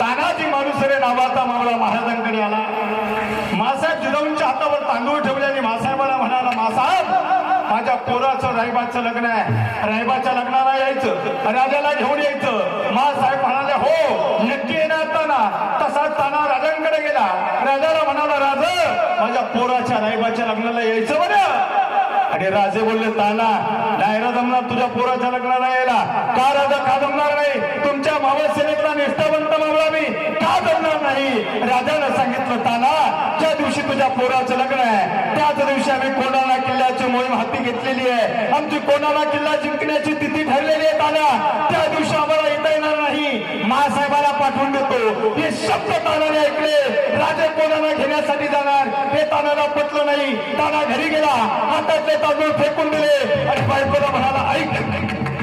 तानाजी माणूसरे नावाचा मावळा महाराजांकडे आला. मासाहेब जिजाऊंच्या हातावर तांदूळ ठेवले आणि मासाहेबाला म्हणाला मासाहेब माझ्या पोराचं रायबाचं लग्न आहे. रायबाच्या लग्नाला यायचं. राजाला घेऊन यायचं. मासाहेब म्हणाले हो नक्की येणार ताना. तसाच ताना राजांकडे गेला. राजाला म्हणाला राज माझ्या पोराच्या रायबाच्या लग्नाला यायचं बरं आणि राजे बोलले ताना डायरा जमणार तुझ्या पोराच्या लग्नाला यायला. का राजा का जमणार नाही? तुमच्या मावसेनेतला निष्ठावंत मावळा मी. का जमणार नाही? राजानं सांगितलं ताना ज्या दिवशी तुझ्या पोराचं लग्न आहे त्याच दिवशी आम्ही कोणाला किल्ल्याची मोहीम हाती घेतलेली आहे. आमची कोणाला किल्ला जिंकण्याची तिथी ठरलेली आहे ताना त्या दिवशी आम्हाला येता येणार नाही. महासाहेबाला पाठवून देतो. हे शब्द तानाने ऐकले. राजे कोणाला घेण्यासाठी जाणार हे तानाला पटलं नाही. ताना घरी गेला. हातातले तांदूळ फेकून दिले. आणि बायकोला म्हणाला ऐक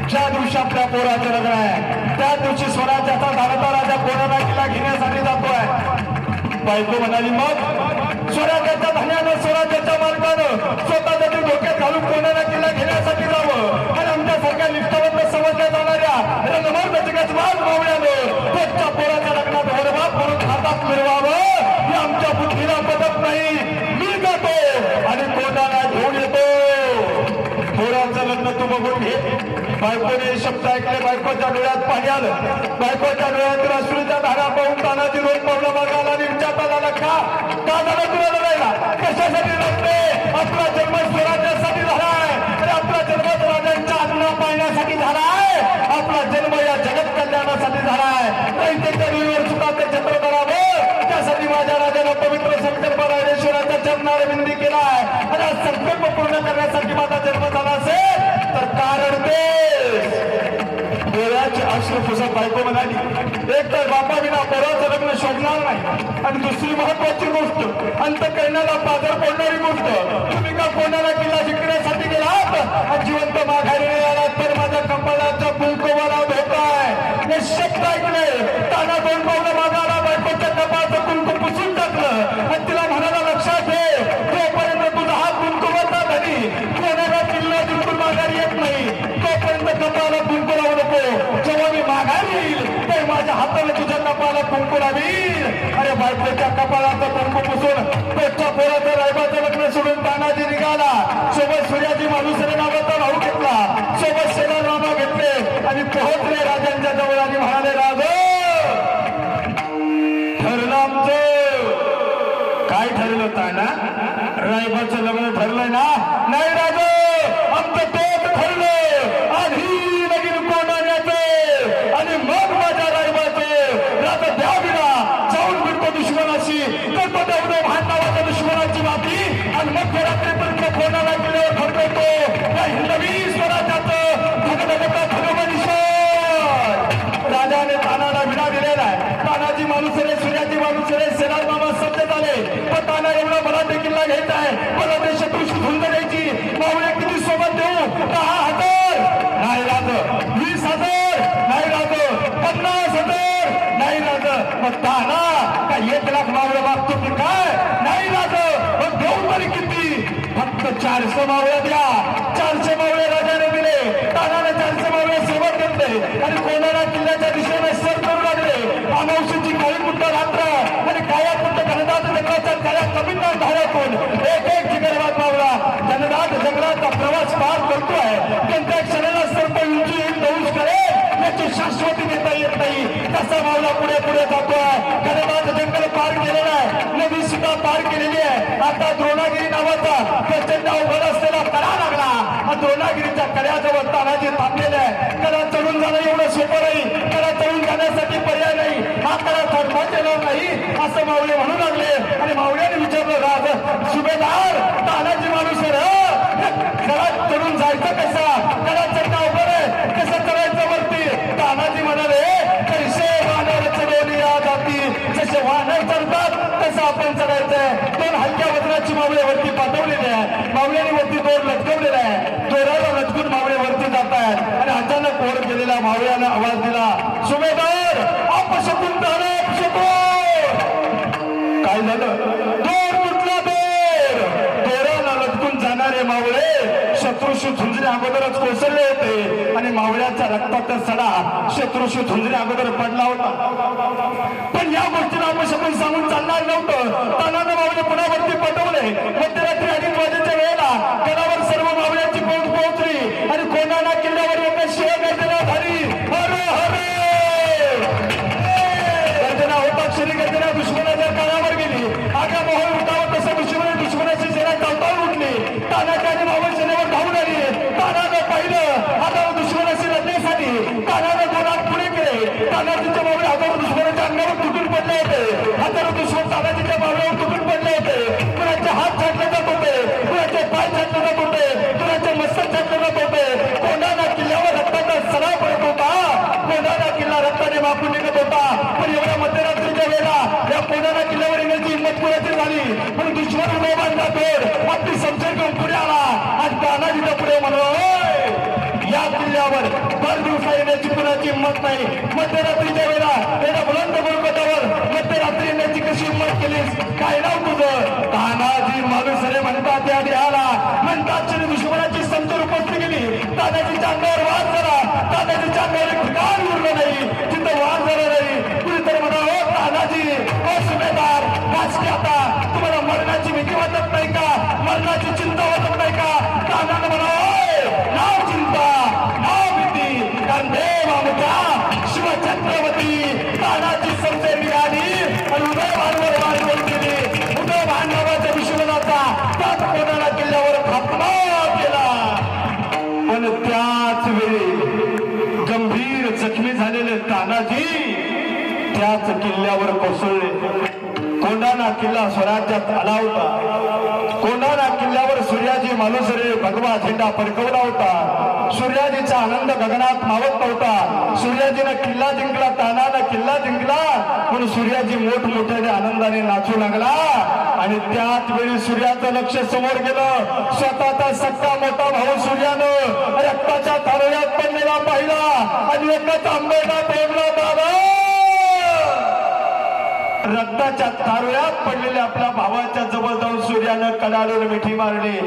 ज्या दिवशी आपल्या पोराचं लग्न आहे त्या दिवशी स्वराज्याचा धारता राजा कोणाला किल्ला घेण्यासाठी जातोय? बायको म्हणाली मग स्वराज्याच्या धान्यानं स्वराज्याच्या मार्गानं स्वतः जरी डोक्यात घालून कोणाला किल्ला घेण्यासाठी जावं? आणि आमच्यासारख्या निष्ठावंत समजल्या जाणाऱ्या रंगमार्ग जगात वाद मावळ्यानं पोटच्या पोराच्या लग्नात वरबाप म्हणून हातात मिळवावं हे आमच्या बुद्धीला पदत नाही. मी जातो आणि कोणाला घेऊन येतो. पोराचं लग्न तू बघून घे. बायकोने शब्द ऐकले बायकोच्या डोळ्यात पाणी आलं. बायकोच्या डोळ्यात अश्रूच्या धारा पाहून तानाजी रोज पावलं बघायला आणि विचारता झाला का का तुला लढायला कशासाठी लढते आपला जन्म स्वराज्यासाठी झालाय. आणि आपला जन्म स्वराज्यांच्या आज्ञा पाहण्यासाठी झालाय. आपला जन्म या जगत कल्याणासाठी झालाय. दैत्याच्या डोळीवर सुद्धा ते छत्र करावं त्यासाठी माझ्या राजानं पवित्र संकल्प राजेश्वराच्या चरणावर विनंती केलाय. आणि हा संकल्प पूर्ण करण्यासाठी माझा जन्म झाला असेल तर कारण ते डोळ्याचे अश्रू पुसत बायको म्हणाली एक तर बापा विना परत लग्न शोधणार नाही. आणि दुसरी महत्वाची गोष्ट अंतकरणाला पाजर पडणारी तुझ्या कपाळाला कुंकू लावील अरे बायकोच्या कपाळाचा कुंकू पुसून पेटच्या पोराचं रायबाचं लग्न सोडून तानाजी निघाला. सोबत सूर्याजी माणूसरे नावाचा भाऊ घेतला. सोबत सेना नामा घेतले. आणि पोहोचले राजांच्या जवळ आणि म्हणाले राज ठरलं आमचं. काय ठरलं ताना? रायबाचं लग्न ठरलंय ना? नाही राज. ताना का एक लाख मावळे मागतो की काय नाही राज मग देऊ तरी किती? फक्त चारशे मावळे द्या. चारशे मावळे राजाने दिले. तानाने चारशे मावळे सेवा घेतले. आणि कोणाला किल्ल्याच्या दिशेने सर करू लागले अमावशीची काळी कुट्ट रात्र आणि काया कुट्ट घनदाट जंगलाच्या काळ्या कमी धारातून एक एक चिकरवाद मावळा. घनदाट जंगलाचा प्रवास पार करतोय. कोणत्या क्षणाला सर्प उंची दौश करेल याची शाश्वती देता येत नाही. कसा मावळा पुढे पुढे जातोय. घनदाट जंगल पार केलेला आहे. नदी सुद्धा पार केलेली आहे. आता द्रोणागिरी नावाचा प्रचंड अवघड असलेला कडा लागला. हा द्रोणागिरीच्या कड्याजवळ तानाजी थांबलेले आहे कडा चढून जाणं एवढं सोपं नाही. कडा चढून जाण्यासाठी पर्याय नाही. हा कडा चढताच येणार नाही असं मावळे म्हणू लागले. आणि मावळ्याने विचारलं राज सुभेदार तानाजी माणूस आहे कडा चढून जायचं कसा कडा मावळे वरती पाठवलेली आहे. मावळ्याने वरती दोर लटकवलेला आहे. दोराला लटकून मावळे वरती जात आहेत आणि अचानक ओढ केलेला मावळ्यानं आवाज दिला सुमेदार अपशकून झालं काय झालं? दोर तुटला दोर दोराला लटकून जाणारे मावळे शत्रुशी झुंजण्या अगोदरच कोसळले होते. आणि मावळ्याच्या रक्ताचा सडा शत्रुशी झुंजण्या अगोदर पडला होता. आपण सांगून चालणार नव्हतं. तानानं मावळे पुण्यावरती पटवले. मध्यरात्री अडीच वाजेच्या वेळेला गडावर सर्व मावळ्याची पोहोच पोहोचली आणि कोणाला किल्ल्यावर एका शिवाय काहीतरी या किल्ल्यावर भर दिवसा येण्याची कुणाची हिंमत नाही. मध्यरात्रीच्या वेळा एका बुलंद बोलकटावर मध्यरात्री येण्याची कशी हिंमत केलीस? काय नाव तुझं? तानाजी माणूसरे म्हणतात या देहाला. म्हणतात श्री दुश्मनाची समजून उपस्थित केली. तानाजीच्या अंगावर वाद झाला. तानाजी त्याच किल्ल्यावर कोसळले. कोंढाणा किल्ला स्वराज्यात आला होता. कोंढाणा किल्ल्यावर सूर्याजी मालुसरे भगवा झेंडा फडकवला होता. सूर्याजीचा आनंद गगनात मावत नव्हता. सूर्याजीनं किल्ला जिंकला तानानं किल्ला जिंकला. पण सूर्याजी मोठमोठ्याने आनंदाने नाचू लागला. आणि त्याच वेळी सूर्याचं लक्ष समोर गेलं. स्वतःचा सक्का मोठा भाऊ सूर्यानं रक्ताच्या थारोळ्यात पडलेला पाहिला. आणि एकच आंबेला प्रेमला बाबा रक्ताच्या तारुळ्यात पडलेल्या आपल्या भावाच्या जवळ जाऊन सूर्यानं कडाडून मिठी मारली.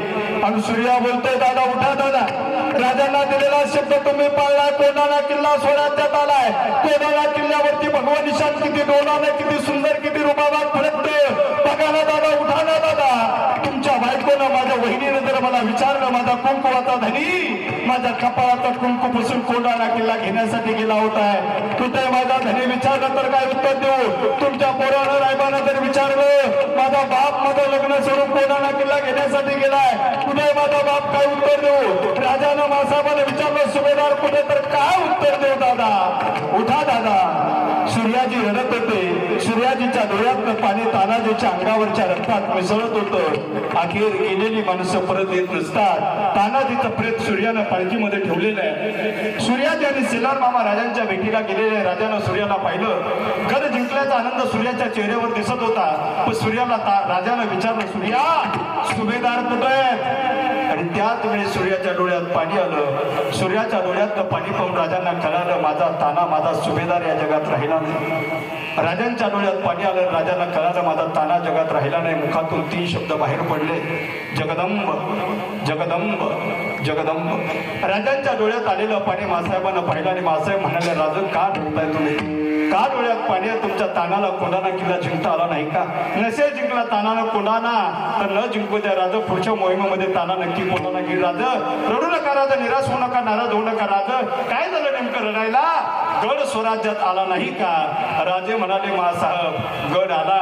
आणि सूर्या बोलतोय दादा उठा दादा. राजांना दिलेला शब्द तुम्ही पाळला कोणाला किल्ला स्वराज्यात आलाय? कोणाला किल्ल्यावरती भगवान निशान किती डोलानं किती सुंदर किती रुबाबात फडकतोय? बघा ना दादा उठा ना दादा. बायकोनं माझ्या वहिनीनं जर मला विचारलं माझा कुंकुवाचा धनी माझ्या कपाळाचा कुंकू पुसून कोंडाणा किल्ला घेण्यासाठी गेला होता. कुठे माझा धनी विचारलं तर काय उत्तर देऊ? तुमच्या पोरानं रायबानं जर विचारलं माझा बाप माझं लग्न सोडून कोंडाळा किल्ला घेण्यासाठी गेलाय कुठे माझा बाप काय उत्तर देऊ? राजानं मासाहेबानं विचारलं सुभेदार कुठे तर काय उत्तर देऊ दादा? उठा दादा. सूर्याजीच्या डोळ्यातनं पाणी तानाजीच्या अंगावरच्या रक्तात मिसळत होतं. अखेर गेलेली माणसं परत येत नसतात. तानाजीचं प्रेत सूर्यानं पालखीमध्ये ठेवलेलं आहे. सूर्याजी आणि सेलार मामा राजांच्या भेटीला गेलेले राजानं सूर्याला पाहिलं. गड जिंकल्याचा आनंद सूर्याच्या चेहऱ्यावर दिसत होता. पण सूर्याला ता- राजानं विचारलं सूर्या सुभेदार कुठे आहेत? आणि त्याच वेळी सूर्याच्या डोळ्यात पाणी आलं. सूर्याच्या डोळ्यात पाणी पाहून राजांना कळालं माझा ताना माझा सुभेदार या जगात राहिला नाही. राजांच्या डोळ्यात पाणी आलं. राजाला कळालं माझा ताना जगात राहिला नाही. मुखातून तीन शब्द बाहेर पडले. जगदंब जगदंब जगदंब. राजांच्या डोळ्यात आलेलं पाणी मासाहेबांना पाहिलं आणि मासाहेब म्हणाले राजू का ढोकताय तुम्ही? का डोळ्यात पाणी तुमच्या तानाला कोणाला किल्ला जिंकता आला नाही का? नसे जिंकला तानानं कोणाला तर न जिंकू द्या राजा. पुढच्या मोहिमेमध्ये ताना नक्की कोणाला घेईल राजा. रडू नका राजा निराश होऊ नका नाराज होऊ नका राज. काय झालं नेमकं रडायला? गड स्वराज्यात आला नाही का? राजे म्हणाले महासाहेब गड आला.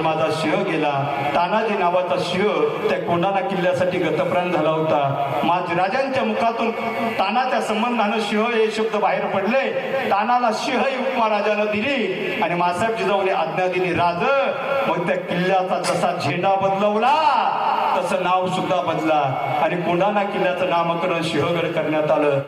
पण माझा सिंह गेला. तानाजी नावाचा शिव त्या कोंडाणा किल्ल्यासाठी गतप्राण झाला होता. माझ राजांच्या मुखातून तानाच्या संबंधानं सिंह हे शब्द बाहेर पडले. तानाला सिंह ही उपमा राजानं दिली. आणि मासाहेब जिजाऊने आज्ञा दिली राज मग त्या किल्ल्याचा जसा झेंडा बदलवला तसं नाव सुद्धा बदला. आणि कोंडाणा किल्ल्याचं नामकरण सिंहगड करण्यात आलं.